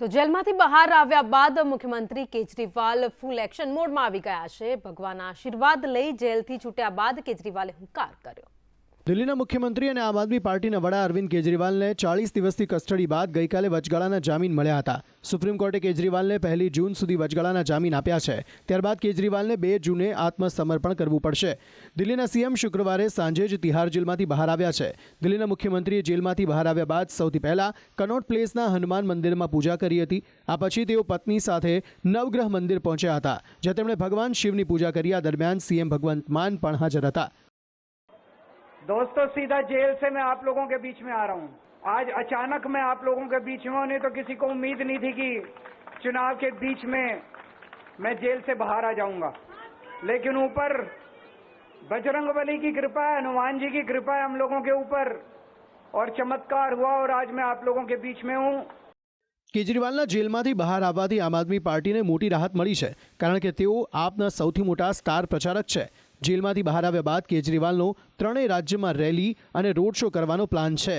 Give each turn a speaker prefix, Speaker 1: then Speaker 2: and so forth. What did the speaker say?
Speaker 1: તો જેલમાંથી બહાર આવ્યા બાદ મુખ્યમંત્રી કેજરીવાલ ફૂલ એક્શન મોડમાં આવી ગયા છે. ભગવાનના આશીર્વાદ લઈ જેલથી છૂટ્યા બાદ કેજરીવાલે હુંકાર કર્યો.
Speaker 2: દિલ્હીના મુખ્યમંત્રી અને આમ આદમી પાર્ટીના વડા અરવિંદ કેજરીવાલને ચાળીસ દિવસથી કસ્ટડી બાદ ગઈકાલે વચગાળાના જામીન મળ્યા હતા. સુપ્રીમ કોર્ટે કેજરીવાલને પહેલી જૂન સુધી વચગાળાના જામીન આપ્યા છે. ત્યારબાદ કેજરીવાલને બે જૂને આત્મસમર્પણ કરવું પડશે. દિલ્હીના સીએમ શુક્રવારે સાંજે જ તિહાર જેલમાંથી બહાર આવ્યા છે. દિલ્હીના મુખ્યમંત્રીએ જેલમાંથી બહાર આવ્યા બાદ સૌથી પહેલા કનોટ પ્લેસના હનુમાન મંદિરમાં પૂજા કરી હતી. આ પછી તેઓ પત્ની સાથે નવગ્રહ મંદિર પહોંચ્યા હતા, જ્યાં તેમણે ભગવાન શિવની પૂજા કરી. આ દરમિયાન સીએમ ભગવંત માન પણ હાજર હતા.
Speaker 3: दोस्तों सीधा जेल से मैं आप लोगों के बीच में आ रहा हूं आज अचानक मैं आप लोगों के बीच में हूं नहीं तो किसी को उम्मीद नहीं थी कि चुनाव के बीच में मैं जेल से बाहर आ जाऊंगा लेकिन ऊपर बजरंग बली की कृपा है हनुमान जी की कृपा है हम लोगों के ऊपर और चमत्कार हुआ और आज मैं आप लोगों के बीच में हूं
Speaker 2: કેજરીવાલના જેલમાંથી બહાર આવવાથી આમ આદમી પાર્ટીને મોટી રાહત મળી છે કારણ કે તેઓ આપના સૌથી મોટા સ્ટાર પ્રચારક છે જેલમાંથી બહાર આવ્યા બાદ કેજરીવાલનો ત્રણેય રાજ્યમાં રેલી અને રોડ શો કરવાનો પ્લાન છે.